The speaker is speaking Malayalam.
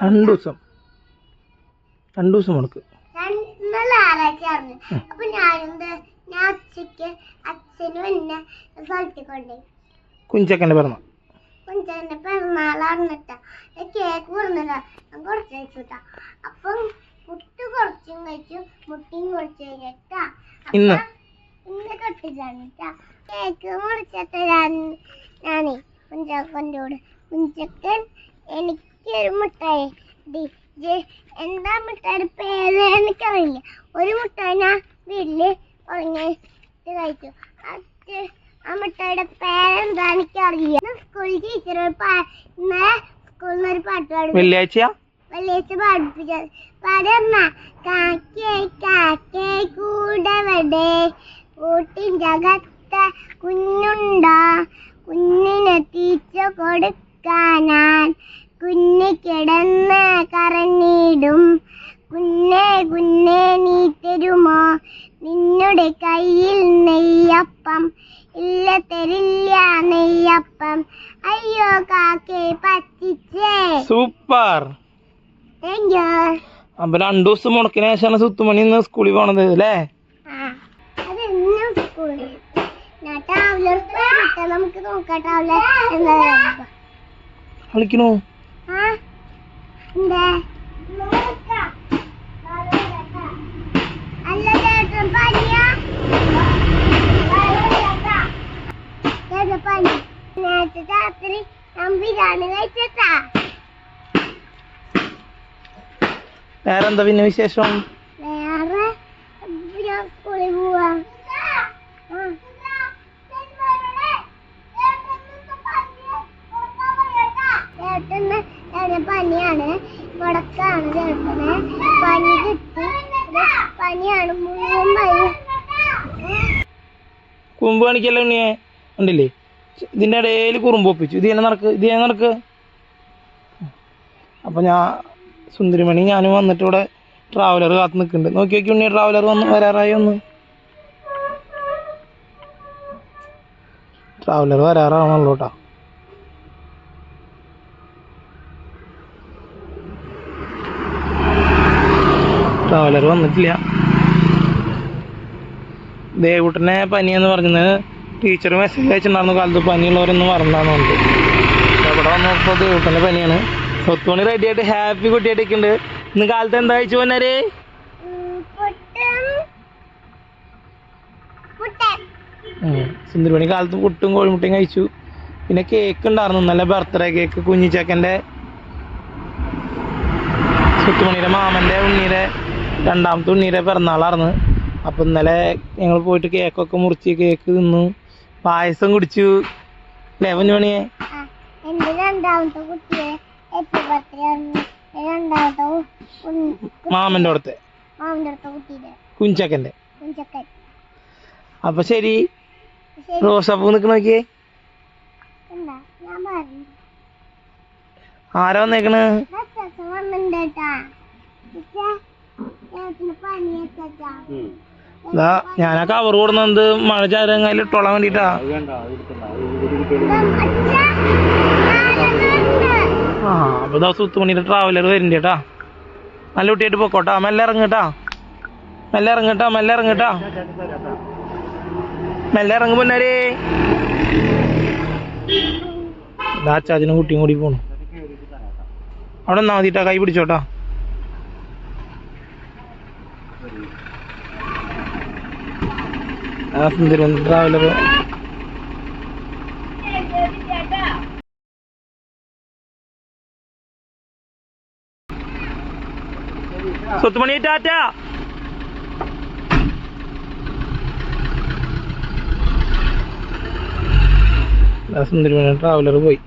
രണ്ടു ദിവസം രണ്ടു ദിവസം ആറാഴ്ചയായിരുന്നു അപ്പൊ ഞാനെന്ത് ഞാൻ ഉച്ചയ്ക്ക് അച്ഛനും എന്നെ സ്ഥലത്തിൽ കൊണ്ടുപോയി കുഞ്ചക്കന്റെ പിറന്ന കുഞ്ചന്റെ പിറന്നാളാർന്നിട്ടാ കേക്ക് പറഞ്ഞില്ല ഞാൻ കുറച്ച് കഴിച്ചുട്ടാ അപ്പം പുട്ട് കുറച്ചും കഴിച്ചു മുട്ടിയും കുറച്ച് അപ്പൊ ഇന്ന്? ഇന്ന് കെട്ടിട്ടാ കേക്ക് മുറിച്ചിട്ട് ഞാൻ ഞാനേ കുഞ്ചക്കന്റെ കൂടെ കുഞ്ചക്കൻ എനിക്കൊരു മുട്ടായി ഡി ജെ എന്താ മുട്ടയുടെ പേര് എനിക്കറിയില്ല. ഒരു മുട്ടായി ഞാൻ വീട്ടിൽ ഉറങ്ങിട്ട് കഴിച്ചു. ആ മുട്ടായിയുടെ പേരെന്താ എനിക്കറിയില്ല. സ്കൂൾ സ്കൂളിൽ ടീച്ചർ ഇന്നലെ സ്കൂളിൽ നിന്ന് ഒരു പാട്ട് പാടും. വെള്ളിയാഴ്ച വെള്ളിയാഴ്ച പഠിപ്പിച്ചത് പാടുന്ന കാക്കേ കാക്കേ കൂടവടെ? കൂട്ടിന്റകത്ത കുഞ്ഞുണ്ടാ? കുഞ്ഞിനെ തീറ്റ കൊടുക്കാനാൻ കുഞ്ഞ് കിടന്ന് കറഞ്ഞിടും കുഞ്ഞെ കുഞ്ഞെ നീ തരുമോ? നിന്നുടെ കയ്യിൽ നെയ്യപ്പം. ഇല്ല തരില്ല നെയ്യപ്പം. അയ്യോ കാക്കേ പറ്റിച്ചേ. സൂപ്പർ. താങ്ക് യു അപ്പൊ രണ്ടു ദിവസം മുടക്കിന് ശേഷമാണ് സുത്തുമണി ഇന്ന് സ്കൂളിൽ പോണത് അല്ലേ? നമുക്ക് നോക്കാം നേരത്തെ രാത്രി ഞാൻ ബിരിയാണി കഴിച്ചേട്ടാ വേറെന്താ പിന്നെ വിശേഷം വേറെ ഞാൻ സ്കൂളിൽ പോവാ ആ. ചേട്ടന് ചേട്ടന് പനിയാണ് ചേട്ടന് പനി കിട്ടി. പനിയാണ്. മുഴുവൻ പനി. കുറുമ്പ് കാണിക്കല്ലോ ഉണ്ണിയെ? ഉണ്ടല്ലേ? ഇതിന്റെ ഇടയിൽ കുറുമ്പ് ഒപ്പിച്ചു. ഇത് നടക്ക്. ഇത് നടക്ക്. അപ്പൊ ഞാൻ സുന്ദരിമണി ഞാനും വന്നിട്ട് ഇവിടെ ട്രാവലർ കാത്ത് നിൽക്കുന്നുണ്ട്. നോക്കി നോക്കി ഉണ്ണി ട്രാവലർ വന്ന് വരാറായി ഒന്ന്? ട്രാവലർ വരാറാണല്ലോ കേട്ടോ. ട്രാവലർ വന്നിട്ടില്ല. ദേവുട്ടനെ പനിയെന്ന് പറഞ്ഞത് ടീച്ചർ മെസ്സേജ് അയച്ചിട്ടുണ്ടായിരുന്നു. കാലത്ത് പനിയുള്ളവരൊന്നും പറഞ്ഞാന്നുണ്ട് ഇവിടെ വന്നപ്പോൾ ദേവുട്ടന്റെ പനിയാണ്. സ്വത്തുമണി റെഡി ആയിട്ട് ഹാപ്പി കുട്ടിയായിട്ട് നിൽക്കുന്നുണ്ട് ഇന്ന് കാലത്ത് എന്താ അയച്ചു പോന്നാര്? പുട്ടൻ കാലത്ത് പുട്ടും കോഴിമുട്ടയും കഴിച്ചു. പിന്നെ കേക്ക് ഉണ്ടായിരുന്നു. നല്ല ബർത്ത്ഡേ കേക്ക് കുഞ്ഞിച്ചക്കന്റെ. സുത്തുമണിയുടെ മാമന്റെ ഉണ്ണീരെ രണ്ടാമത്തെ ഉണ്ണീരെ പിറന്നാളായിരുന്നു അപ്പം ഇന്നലെ ഞങ്ങൾ പോയിട്ട് കേക്കൊക്കെ മുറിച്ച് കേക്ക് തിന്നു. പായസം കുടിച്ചു. അല്ലേ മാമന്റെ അടുത്തെ മാമിന്റെ അടുത്ത കുഞ്ചക്കന്റെ കുഞ്ചക്കൻ. അപ്പം ശരി. റോസാപ്പൂ നിക്കണ നോക്കിയേ. ആരാ വന്നേക്കണ്? ഇതാ ഞാൻ ആ കവർ കൊടുന്നത് മഴ ചാരങ്ങായിൽ ഇട്ടോളാൻ വേണ്ടിട്ടാ. ആ അപ്പൊ ദാ സുത്തുമണിയുടെ ട്രാവലർ വരുന്നുണ്ട് കേട്ടാ. നല്ല കുട്ടിയായിട്ട് പൊക്കോട്ടാ മെല്ലെ ഇറങ്ങട്ടാ മെല്ലെ ഇറങ്ങട്ടാ മെല്ലെ ഇറങ്ങട്ടാ മെല്ലെ ഇറങ്ങും പൊന്നാരേ ചാച്ചനും കുട്ടിയും കൂടി പോണു. അവിടെ നിന്നാ മതിട്ടാ കൈ പിടിച്ചോട്ടാ. സ്വത്തുമണി ടാറ്റ. സുന്ദരമണി ട്രാവലർ പോയി.